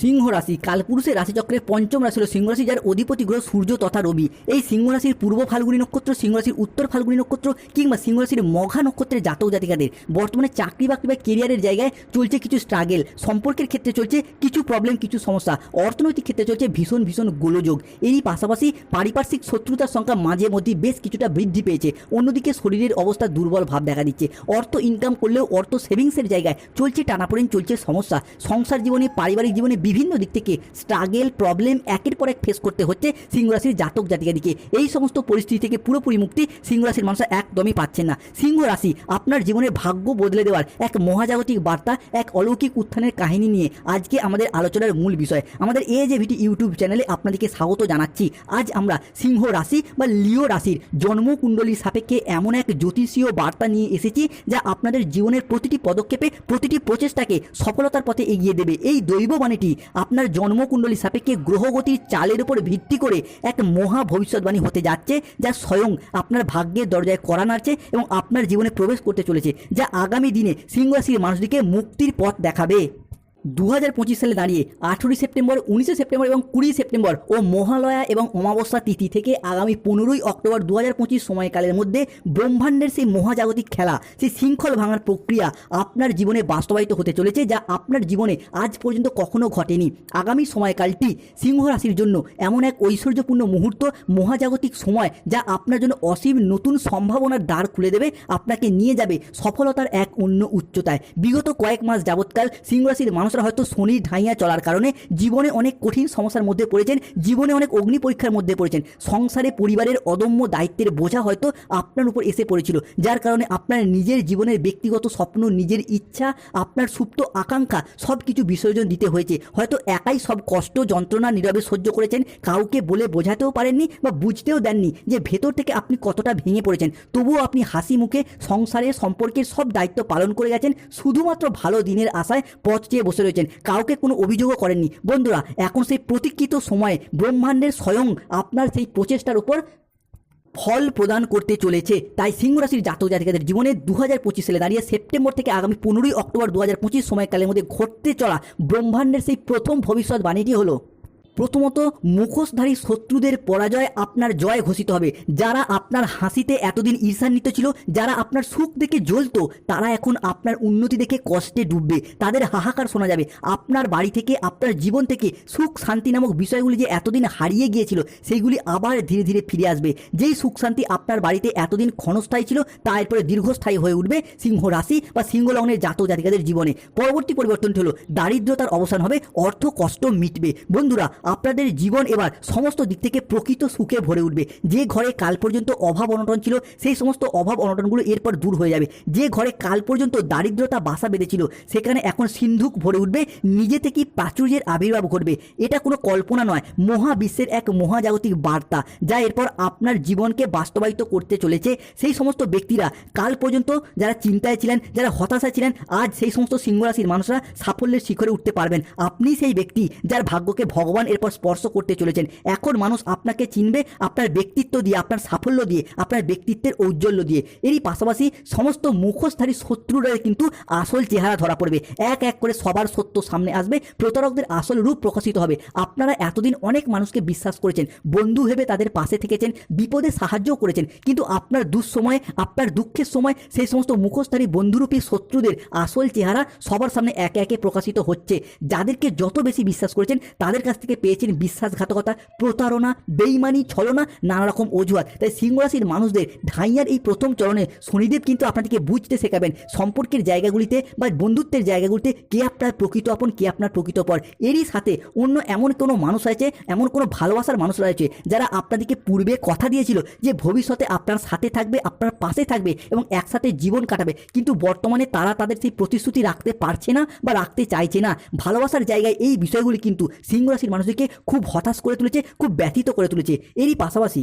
সিংহ রাশি, কালপুরুষের রাশিচক্রের পঞ্চম রাশি হল সিংহ রাশি, যার অধিপতি গ্রহ সূর্য তথা রবি। এই সিংহ রাশির পূর্ব ফাল্গুনী নক্ষত্র, সিংহ রাশির উত্তর ফাল্গুনী নক্ষত্র কিংবা সিংহ রাশির মঘা নক্ষত্রের জাতক জাতিকাদের। বর্তমানে চাকরি বাকরি বা কেরিয়ারের জায়গায় চলছে কিছু স্ট্রাগেল সম্পর্কের ক্ষেত্রে চলছে কিছু প্রবলেম কিছু সমস্যা। অর্থনৈতিক ক্ষেত্রে চলছে ভীষণ ভীষণ গোলযোগ। এরই পাশাপাশি পারিপার্শ্বিক শত্রুতার সংখ্যা মাঝে মধ্যে বেশ কিছুটা বৃদ্ধি পেয়েছে। অন্যদিকে শরীরের অবস্থা দুর্বল ভাব দেখা দিচ্ছে। অর্থ ইনকাম করলেও অর্থ সেভিংসের জায়গায় চলছে টানাপোড়েন, চলছে সমস্যা। সংসার জীবনে, পারিবারিক জীবনে বিভিন্ন দিক থেকে স্ট্রাগেল প্রবলেম একের পর এক ফেস করতে হচ্ছে সিংহ রাশির জাতক জাতিকাদিকে। এই সমস্ত পরিস্থিতি থেকে পুরোপুরি মুক্তি সিংহ রাশির মানুষ একদমই পাচ্ছেন না। সিংহ রাশি, আপনার জীবনের ভাগ্য বদলে দেওয়ার এক মহাজাগতিক বার্তা, এক অলৌকিক উত্থানের কাহিনী নিয়ে আজকে আমাদের আলোচনার মূল বিষয়। আমাদের এ যে ভিটি ইউটিউব চ্যানেলে আপনাদেরকে স্বাগত জানাচ্ছি। আজ আমরা সিংহ রাশি বা লিও রাশির জন্মকুণ্ডলীর সাপেক্ষে এমন এক জ্যোতিষীয় বার্তা নিয়ে এসেছি যা আপনাদের জীবনের প্রতিটি পদক্ষেপে, প্রতিটি প্রচেষ্টাকে সফলতার পথে এগিয়ে দেবে। এই দৈববাণীটি আপনার জন্মকুণ্ডলী সাপেক্ষে গ্রহগতির চালের উপর ভিত্তি করে এক মহা ভবিষ্যৎবাণী হতে যাচ্ছে, যা স্বয়ং আপনার ভাগ্যের দরজায় করা নাড়ছে এবং আপনার জীবনে প্রবেশ করতে চলেছে, যা আগামী দিনে সিংহ রাশির মানুষটিকে মুক্তির পথ দেখাবে। দু হাজার পঁচিশ সালে দাঁড়িয়ে আঠেরোই সেপ্টেম্বর, উনিশে সেপ্টেম্বর এবং কুড়ি সেপ্টেম্বর ও মহালয়া এবং অমাবস্যা তিথি থেকে আগামী পনেরোই অক্টোবর দু হাজার পঁচিশ সময়কালের মধ্যে ব্রহ্মাণ্ডের সেই মহাজাগতিক খেলা, সেই শৃঙ্খল ভাঙার প্রক্রিয়া আপনার জীবনে বাস্তবায়িত হতে চলেছে যা আপনার জীবনে আজ পর্যন্ত কখনো ঘটেনি। আগামী সময়কালটি সিংহ রাশির জন্য এমন এক ঐশ্বর্যপূর্ণ মুহূর্ত, মহাজাগতিক সময় যা আপনার জন্য অসীম নতুন সম্ভাবনার দ্বার খুলে দেবে, আপনাকে নিয়ে যাবে সফলতার এক অন্য উচ্চতায়। বিগত কয়েক মাস যাবৎকাল সিংহ রাশির মানুষরা হয়তো শনির ঢাইয়া চলার কারণে জীবনে অনেক কঠিন সমস্যার মধ্যে পড়েছেন, জীবনে অনেক অগ্নি পরীক্ষার মধ্যে পড়েছেন। সংসারে পরিবারের অদম্য দায়িত্বের বোঝা হয়তো আপনার উপর এসে পড়েছিল, যার কারণে আপনার নিজের জীবনের ব্যক্তিগত স্বপ্ন, নিজের ইচ্ছা, আপনার সুপ্ত আকাঙ্ক্ষা সব কিছু বিসর্জন দিতে হয়েছে। হয়তো একাই সব কষ্ট, যন্ত্রণা, নীরবে সহ্য করেছেন, কাউকে বলে বোঝাতেও পারেননি বা বুঝতেও দেননি যে ভেতর থেকে আপনি কতটা ভেঙে পড়েছেন। তবুও আপনি হাসি মুখে সংসারের সম্পর্কের সব দায়িত্ব পালন করে গেছেন, শুধুমাত্র ভালো দিনের আশায় পথ চেয়ে বসে রয়েছেন। কাউকে কোনো অভিযোগও করেননি। বন্ধুরা, এখন সেই প্রতীক্ষিত সময়ে ব্রহ্মাণ্ডের স্বয়ং আপনার সেই প্রচেষ্টার উপর ফল প্রদান করতে চলেছে। তাই সিংহ রাশির জাতক জাতিকাদের জীবনে দু হাজার পঁচিশ সালে দাঁড়িয়ে সেপ্টেম্বর থেকে আগামী পনেরোই অক্টোবর দু হাজার পঁচিশ সময়কালের মধ্যে ঘটতে চলা ব্রহ্মাণ্ডের সেই প্রথম ভবিষ্যৎ বাণীটি হলো প্রথমত মুখোশধারী শত্রুদের পরাজয় আপনার জয় ঘোষিত হবে। যারা আপনার হাসিতে এতদিন ঈর্ষান্বিত ছিল, যারা আপনার সুখ দেখে জ্বলতো, তারা এখন আপনার উন্নতি দেখে কষ্টে ডুববে। তাদের হাহাকার শোনা যাবে। আপনার বাড়ি থেকে, আপনার জীবন থেকে সুখ শান্তি নামক বিষয়গুলি যে এতদিন হারিয়ে গিয়েছিল সেইগুলি আবার ধীরে ধীরে ফিরে আসবে। যেই সুখ শান্তি আপনার বাড়িতে এতদিন ক্ষণস্থায়ী ছিল, তা এরপরে দীর্ঘস্থায়ী হয়ে উঠবে সিংহ রাশি বা সিংহ লগ্নের জাতক জাতিকাদের জীবনে। পরবর্তী পরিবর্তনটি হলো, দারিদ্রতার অবসান হবে, অর্থ কষ্ট মিটবে। বন্ধুরা আপনাদের জীবন এবার সমস্ত দিক থেকে প্রকৃত সুখে ভরে উঠবে। যে ঘরে কাল পর্যন্ত অভাব অনটন ছিল, সেই সমস্ত অভাব অনটনগুলো এরপর দূর হয়ে যাবে। যে ঘরে কাল পর্যন্ত দারিদ্রতা বাসা বেঁধেছিল, সেখানে এখন সিন্ধুক ভরে উঠবে, নিজে থেকেই প্রাচুর্যের আবির্ভাব ঘটবে। এটা কোনো কল্পনা নয়, মহাবিশ্বের এক মহাজাগতিক বার্তা, যা এরপর আপনার জীবনকে বাস্তবায়িত করতে চলেছে। সেই সমস্ত ব্যক্তিরা কাল পর্যন্ত যারা চিন্তায় ছিলেন, যারা হতাশায় ছিলেন, আজ সেই সমস্ত সিংহরাশির মানুষরা সাফল্যের শিখরে উঠতে পারবেন। আপনি সেই ব্যক্তি যার ভাগ্যকে ভগবান এরপর স্পর্শ করতে চলেছেন। এখন মানুষ আপনাকে চিনবে, আপনার ব্যক্তিত্ব দিয়ে, আপনার সাফল্য দিয়ে, আপনার ব্যক্তিত্বের ঔজ্জ্বল্য দিয়ে। এরই পাশাপাশি সমস্ত মুখোশধারী শত্রুরা কিন্তু আসল চেহারা ধরা পড়বে। এক এক করে সবার সত্য সামনে আসবে, প্রতারকদের আসল রূপ প্রকাশিত হবে। আপনারা এতদিন অনেক মানুষকে বিশ্বাস করেছেন, বন্ধু ভেবে তাদের পাশে থেকেছেন, বিপদে সাহায্যও করেছেন। কিন্তু আপনার দুঃসময়ে, আপনার দুঃখের সময় সেই সমস্ত মুখোশধারী বন্ধুরূপী শত্রুদের আসল চেহারা সবার সামনে একে একে প্রকাশিত হচ্ছে। যাদেরকে যত বেশি বিশ্বাস করেছেন, তাদের কাছ থেকে পেয়েছেন বিশ্বাসঘাতকতা, প্রতারণা, বেইমানি, ছলনা নানা রকম অজুহাত। তাই সিংহরাশির মানুষদের ঢাইয়ার এই প্রথম চরণে শনিদেব কিন্তু আপনাদেরকে বুঝতে শেখাবেন সম্পর্কের জায়গাগুলিতে বা বন্ধুত্বের জায়গাগুলিতে কে আপনার প্রকৃত আপন, কে আপনার প্রকৃত পর। এরই সাথে অন্য এমন কোনো মানুষ আছে এমন কোনো ভালোবাসার মানুষ রয়েছে যারা আপনাদেরকে পূর্বে কথা দিয়েছিল যে ভবিষ্যতে আপনার সাথে থাকবে, আপনার পাশে থাকবে এবং একসাথে জীবন কাটাবে। কিন্তু বর্তমানে তারা তাদের সেই প্রতিশ্রুতি রাখতে পারছে না বা রাখতে চাইছে না। ভালোবাসার জায়গায় এই বিষয়গুলি কিন্তু সিংহ রাশির মানুষদেরকে খুব হতাশ করে তুলেছে খুব ব্যথিত করে তুলেছে। এরই পাশাপাশি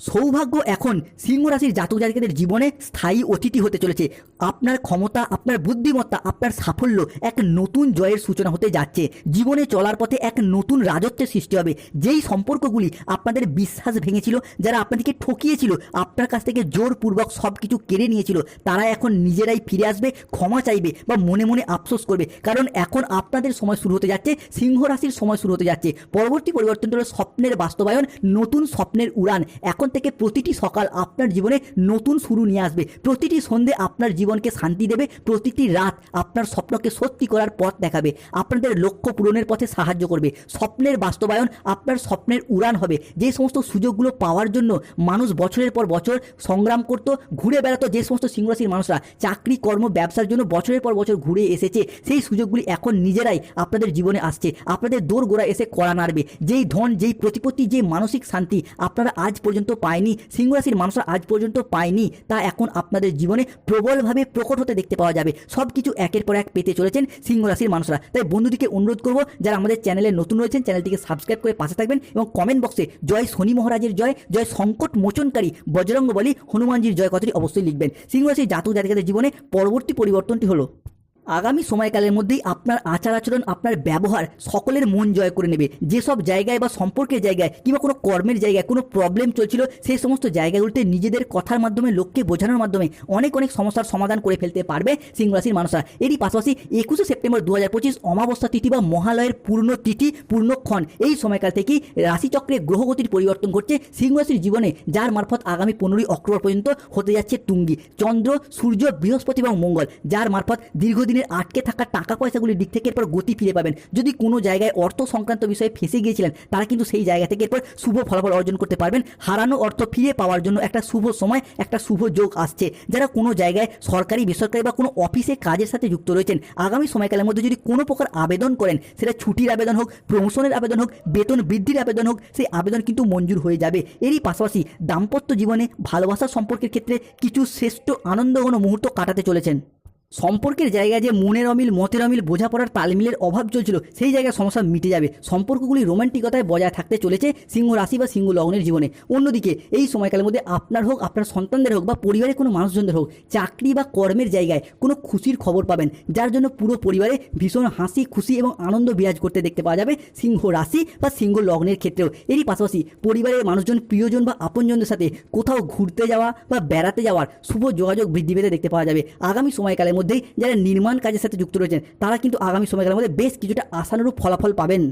সৌভাগ্য এখন সিংহ রাশির জাতক জাতিকাদের জীবনে স্থায়ী অতিথি হতে চলেছে। আপনার ক্ষমতা, আপনার বুদ্ধিমত্তা, আপনার সাফল্য এক নতুন জয়ের সূচনা হতে যাচ্ছে। জীবনে চলার পথে এক নতুন রাজত্বের সৃষ্টি হবে। যেই সম্পর্কগুলি আপনাদের বিশ্বাস ভেঙেছিল, যারা আপনাদেরকে ঠকিয়েছিল, আপনার কাছ থেকে জোরপূর্বক সব কিছু কেড়ে নিয়েছিল, তারা এখন নিজেরাই ফিরে আসবে, ক্ষমা চাইবে বা মনে মনে আফসোস করবে। কারণ এখন আপনাদের সময় শুরু হতে যাচ্ছে সিংহ রাশির সময় শুরু হতে যাচ্ছে। পরবর্তী পরিবর্তন হলো স্বপ্নের বাস্তবায়ন, নতুন স্বপ্নের উড়ান। এখন থেকে প্রতিটি সকাল আপনার জীবনে নতুন শুরু নিয়ে আসবে। প্রতিটি সন্ধে আপনার জীবনকে শান্তি দেবে। প্রতিটি রাত আপনার স্বপ্নকে সত্যি করার পথ দেখাবে। আপনাদের লক্ষ্য পূরণের পথে সাহায্য করবে। স্বপ্নের বাস্তবায়ন আপনার স্বপ্নের উড়ান হবে। যে সমস্ত সুযোগগুলো পাওয়ার জন্য মানুষ বছরের পর বছর সংগ্রাম করত, ঘুরে বেড়াতো যে সমস্ত সিংহরাশির মানুষরা, চাকরি, কর্ম, ব্যবসার জন্য বছরের পর বছর ঘুরে এসেছে, সেই সুযোগগুলি এখন নিজেরাই আপনাদের জীবনে আসছে। আপনাদের দৌড় গোড়া এসে কড়া নাড়বে। যেই ধন, যেই প্রতিপত্তি, যে মানসিক শান্তি আপনারা আজ পর্যন্ত পায়নি, সিংহরাশির মানুষরা আজ পর্যন্ত পায়নি, তা এখন আপনাদের জীবনে প্রবলভাবে প্রকট হতে দেখতে পাওয়া যাবে। সব কিছু একের পর এক পেতে চলেছেন সিংহরাশির মানুষরা। তাই বন্ধুদিকে অনুরোধ করব, যারা আমাদের চ্যানেলে নতুন রয়েছেন, চ্যানেলটিকে সাবস্ক্রাইব করে পাশে থাকবেন এবং কমেন্ট বক্সে জয় শনি মহারাজের জয় জয় সংকট মোচনকারী বজরঙ্গ বলি হনুমানজির জয় কথাটি অবশ্যই লিখবেন। সিংহরাশির জাতক জাতিকাদের জীবনে পরবর্তী পরিবর্তনটি হলো আগামী সময়কালের মধ্যেই আপনার আচার আচরণ আপনার ব্যবহার সকলের মন জয় করে নেবে। যেসব জায়গায় বা সম্পর্কের জায়গায় কিংবা কোনো কর্মের জায়গায় কোনো প্রবলেম চলছিল, সেই সমস্ত জায়গাগুলিতে নিজেদের কথার মাধ্যমে, লোককে বোঝানোর মাধ্যমে অনেক অনেক সমস্যার সমাধান করে ফেলতে পারবে সিংহ রাশির মানুষরা। এরই পাশাপাশি একুশে সেপ্টেম্বর দু হাজার পঁচিশ অমাবস্যা তিথি বা মহালয়ের পূর্ণ তিথি, পূর্ণক্ষণ, এই সময়কাল থেকেই রাশিচক্রে গ্রহগতির পরিবর্তন ঘটছে সিংহ রাশির জীবনে, যার মারফত আগামী পনেরোই অক্টোবর পর্যন্ত হতে যাচ্ছে তুঙ্গি। চন্দ্র, সূর্য, বৃহস্পতি এবং মঙ্গল, যার মারফত দীর্ঘদিনের আটকে থাকা টাকা পয়সাগুলির দিক থেকে এরপর গতি ফিরে পাবেন। যদি কোনো জায়গায় অর্থ সংক্রান্ত বিষয়ে ফেসে গিয়েছিলেন, তারা কিন্তু সেই জায়গা থেকে এরপর শুভ ফলাফল অর্জন করতে পারবেন। হারানো অর্থ ফিরে পাওয়ার জন্য একটা শুভ সময়, একটা শুভ যোগ আসছে। যারা কোনো জায়গায় সরকারি, বেসরকারি বা কোনো অফিসে কাজের সাথে যুক্ত রয়েছেন, আগামী সময়কালের মধ্যে যদি কোনো প্রকার আবেদন করেন, সেটা ছুটির আবেদন হোক প্রমোশনের আবেদন হোক, বেতন বৃদ্ধির আবেদন হোক, সেই আবেদন কিন্তু মঞ্জুর হয়ে যাবে। এরই পাশাপাশি দাম্পত্য জীবনে ভালোবাসা সম্পর্কের ক্ষেত্রে কিছু শ্রেষ্ঠ আনন্দঘন মুহূর্ত কাটাতে চলেছেন। সম্পর্কের জায়গায় যে মনের অমিল, মতের অমিল, বোঝাপড়ার তালমিলের অভাব চলছিল, সেই জায়গায় সমস্যা মিটে যাবে। সম্পর্কগুলি রোমান্টিকতায় বজায় থাকতে চলেছে সিংহ রাশি বা সিংহ লগ্নের জীবনে। অন্যদিকে, এই সময়কালের মধ্যে আপনার হোক, আপনার সন্তানদের হোক বা পরিবারের কোনো মানুষজনদের হোক, চাকরি বা কর্মের জায়গায় কোনো খুশির খবর পাবেন, যার জন্য পুরো পরিবারে ভীষণ হাসি, খুশি এবং আনন্দ বিরাজ করতে দেখতে পাওয়া যাবে সিংহ রাশি বা সিংহ লগ্নের ক্ষেত্রেও। এরই পাশাপাশি পরিবারের মানুষজন, প্রিয়জন বা আপনজনদের সাথে কোথাও ঘুরতে যাওয়া বা বেড়াতে যাওয়ার শুভ যোগাযোগ বৃদ্ধি পেতে দেখতে পাওয়া যাবে। আগামী সময়কালের মধ্যেই যারা নির্মাণ কাজের সাথে যুক্ত রয়েছেন, তারা কিন্তু আগামী সময়কালের মধ্যে বেশ কিছুটা আশানুরূপ ফলাফল পাবেন।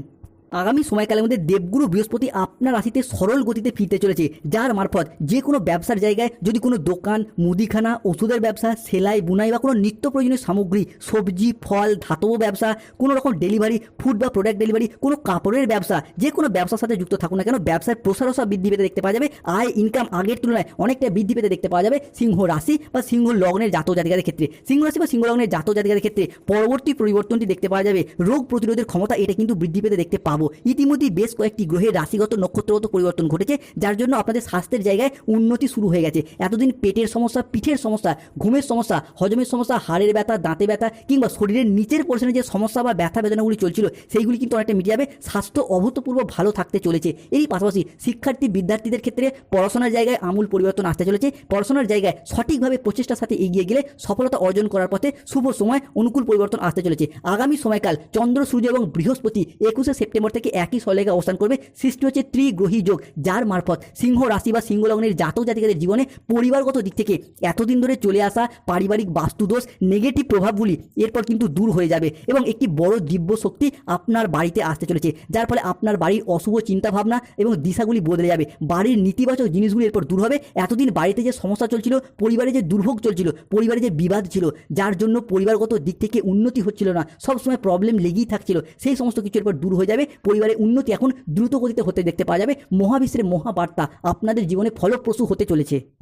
আগামী সময়কালের মধ্যে দেবগুরু বৃহস্পতি আপনার রাশিতে সরল গতিতে ফিরতে চলেছে, যার মারফত যে কোনো ব্যবসার জায়গায় যদি কোনো দোকান, মুদিখানা, ওষুধের ব্যবসা, সেলাই, বুনাই বা কোনো নিত্য প্রয়োজনীয় সামগ্রী, সবজি, ফল, ধাতব ব্যবসা, কোনো রকম ডেলিভারি, ফুড বা প্রোডাক্ট ডেলিভারি, কোনো কাপড়ের ব্যবসা, যে কোনো ব্যবসার সাথে যুক্ত থাকুন না কেন ব্যবসার প্রসারসা বৃদ্ধি পেতে দেখতে পাওয়া যাবে, আয় ইনকাম আগের তুলনায় অনেকটা বৃদ্ধি পেতে দেখতে পাওয়া যাবে সিংহ রাশি বা সিংহ লগ্নের জাতক জাতিকাদের ক্ষেত্রে। সিংহ রাশি বা সিংহ লগ্নের জাতক জাতিকাদের ক্ষেত্রে পরবর্তী পরিবর্তনটি দেখতে পাওয়া যাবে, রোগ প্রতিরোধের ক্ষমতা এটা কিন্তু বৃদ্ধি পেতে দেখতে পাবো। ইতিমধ্যেই বেশ কয়েকটি গ্রহের রাশিগত নক্ষত্রগত পরিবর্তন ঘটেছে, যার জন্য আপনাদের স্বাস্থ্যের জায়গায় উন্নতি শুরু হয়ে গেছে। এতদিন পেটের সমস্যা, পিঠের সমস্যা, ঘুমের সমস্যা, হজমের সমস্যা, হাড়ের ব্যথা, দাঁতে ব্যথা, কিংবা শরীরের নিচের পোর্শনে যে সমস্যা বা ব্যথা বেদনাগুলি চলছিল, সেইগুলি কিন্তু অনেকটা মিটে যাবে। স্বাস্থ্য অভূতপূর্ব ভালো থাকতে চলেছে। এরই পাশাপাশি শিক্ষার্থী, বিদ্যার্থীদের ক্ষেত্রে পড়াশোনার জায়গায় আমূল পরিবর্তন আসতে চলেছে। পড়াশোনার জায়গায় সঠিকভাবে প্রচেষ্টার সাথে এগিয়ে গেলে সফলতা অর্জন করার পথে শুভ সময়, অনুকূল পরিবর্তন আসতে চলেছে। আগামী সময়কাল চন্দ্র, সূর্য এবং বৃহস্পতি একুশে সেপ্টেম্বর থেকে একই সলেগে অবস্থান করবে। সৃষ্টি হচ্ছে ত্রিগ্রহী যোগ, যার মারফত সিংহ রাশি বা সিংহ লগ্নের জাতক জাতিকাদের জীবনে পরিবারগত দিক থেকে এতদিন ধরে চলে আসা পারিবারিক বাস্তুদোষ নেগেটিভ প্রভাবগুলি এরপর কিন্তু দূর হয়ে যাবে এবং একটি বড় দিব্য শক্তি আপনার বাড়িতে আসতে চলেছে, যার ফলে আপনার বাড়ির অশুভ চিন্তাভাবনা এবং দিশাগুলি বদলে যাবে। বাড়ির নেতিবাচক জিনিসগুলি এরপর দূর হবে। এতদিন বাড়িতে যে সমস্যা চলছিল, পরিবারে যে দুর্ভোগ চলছিল, পরিবারে যে বিবাদ ছিল, যার জন্য পরিবারগত দিক থেকে উন্নতি হচ্ছিল না, সবসময় প্রবলেম লেগেই থাকছিল, সেই সমস্ত কিছু এরপর দূর হয়ে যাবে। পরিবারের উন্নতি এখন দ্রুত গতিতে হতে দেখতে পাওয়া যাবে। মহাবিশ্বের মহাবার্তা আপনাদের জীবনে ফলপ্রসূ হতে চলেছে।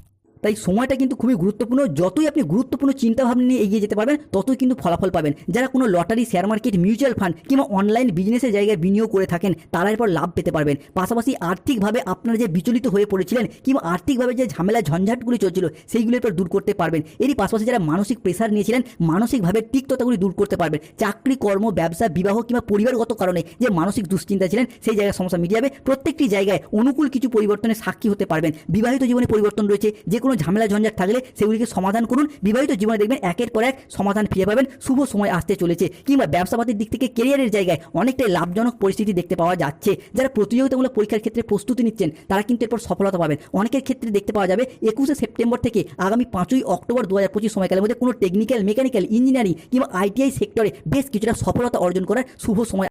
তাই সময়টা কিন্তু খুবই গুরুত্বপূর্ণ। যতই আপনি গুরুত্বপূর্ণ চিন্তাভাবনা নিয়ে এগিয়ে যেতে পারবেন, ততই কিন্তু ফলাফল পাবেন। যারা কোনো lottery share market mutual fund কিংবা অনলাইন বিজনেসের জায়গায় বিনিয়োগ করে থাকেন, তারা এরপর লাভ পেতে পারবেন। পাশাপাশি আর্থিকভাবে আপনারা যে বিচলিত হয়ে পড়েছিলেন কিংবা আর্থিকভাবে যে ঝামেলা, ঝঞ্ঝাটগুলি চলছিল, সেইগুলো এরপর দূর করতে পারবেন। এরই পাশাপাশি যারা মানসিক প্রেশার নিয়েছিলেন, মানসিকভাবে তিক্ততাগুলি দূর করতে পারবেন। চাকরি, কর্ম, ব্যবসা, বিবাহ কিংবা পরিবারগত কারণে যে মানসিক দুশ্চিন্তা ছিলেন, সেই জায়গায় সমস্যা মিটে যাবে। প্রত্যেকটি জায়গায় অনুকূল কিছু পরিবর্তনের সাক্ষী হতে পারবেন। বিবাহিত জীবনে পরিবর্তন রয়েছে যে কোনো ঝামেলা ঝঞ্ঝাট থাকলে সেগুলিকে সমাধান করুন। বিবাহিত জীবনে দেখবেন একের পর এক সমাধান ফিরে পাবেন। শুভ সময় আসতে চলেছে কিংবা ব্যবসাপাতির দিক থেকে কেরিয়ারের জায়গায় অনেকটাই লাভজনক পরিস্থিতি দেখতে পাওয়া যাচ্ছে। যারা প্রতিযোগিতামূলক পরীক্ষার ক্ষেত্রে প্রস্তুতি নিচ্ছেন, তারা কিন্তু এরপর সফলতা পাবেন। অনেকের ক্ষেত্রে দেখতে পাওয়া যাবে, একুশে সেপ্টেম্বর থেকে আগামী পাঁচই অক্টোবর দু হাজার পঁচিশ সময়কালের মধ্যে কোনো টেকনিক্যাল মেকানিক্যাল ইঞ্জিনিয়ারিং কিংবা আইটিআই সেক্টরে বেশ কিছুটা সফলতা অর্জন করার শুভ সময়